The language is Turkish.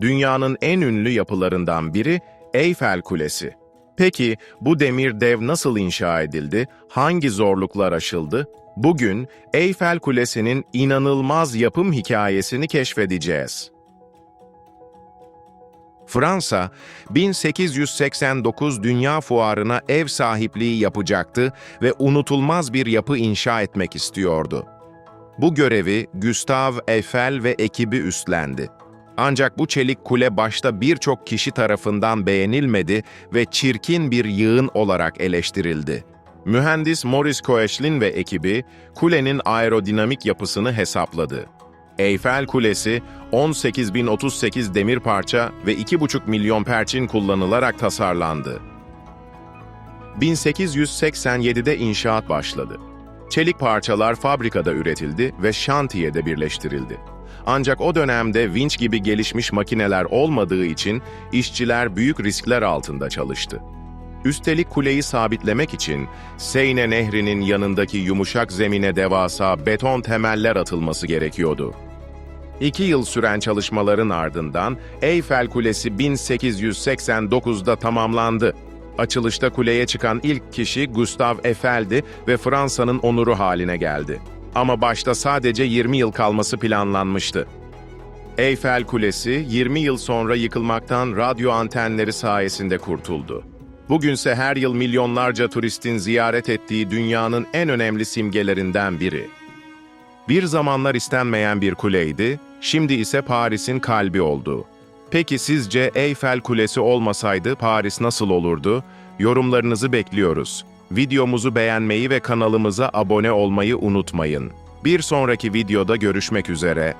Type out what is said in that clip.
Dünyanın en ünlü yapılarından biri Eyfel Kulesi. Peki bu demir dev nasıl inşa edildi? Hangi zorluklar aşıldı? Bugün Eyfel Kulesi'nin inanılmaz yapım hikayesini keşfedeceğiz. Fransa, 1889 Dünya Fuarı'na ev sahipliği yapacaktı ve unutulmaz bir yapı inşa etmek istiyordu. Bu görevi Gustave Eiffel ve ekibi üstlendi. Ancak bu çelik kule başta birçok kişi tarafından beğenilmedi ve çirkin bir yığın olarak eleştirildi. Mühendis Maurice Koechlin ve ekibi kulenin aerodinamik yapısını hesapladı. Eyfel Kulesi 18.038 demir parça ve 2,5 milyon perçin kullanılarak tasarlandı. 1887'de inşaat başladı. Çelik parçalar fabrikada üretildi ve şantiyede birleştirildi. Ancak o dönemde vinç gibi gelişmiş makineler olmadığı için işçiler büyük riskler altında çalıştı. Üstelik kuleyi sabitlemek için Seyne Nehri'nin yanındaki yumuşak zemine devasa beton temeller atılması gerekiyordu. İki yıl süren çalışmaların ardından Eyfel Kulesi 1889'da tamamlandı. Açılışta kuleye çıkan ilk kişi Gustave Eiffel'di ve Fransa'nın onuru haline geldi. Ama başta sadece 20 yıl kalması planlanmıştı. Eyfel Kulesi 20 yıl sonra yıkılmaktan radyo antenleri sayesinde kurtuldu. Bugünse her yıl milyonlarca turistin ziyaret ettiği dünyanın en önemli simgelerinden biri. Bir zamanlar istenmeyen bir kuleydi, şimdi ise Paris'in kalbi oldu. Peki sizce Eyfel Kulesi olmasaydı Paris nasıl olurdu? Yorumlarınızı bekliyoruz. Videomuzu beğenmeyi ve kanalımıza abone olmayı unutmayın. Bir sonraki videoda görüşmek üzere.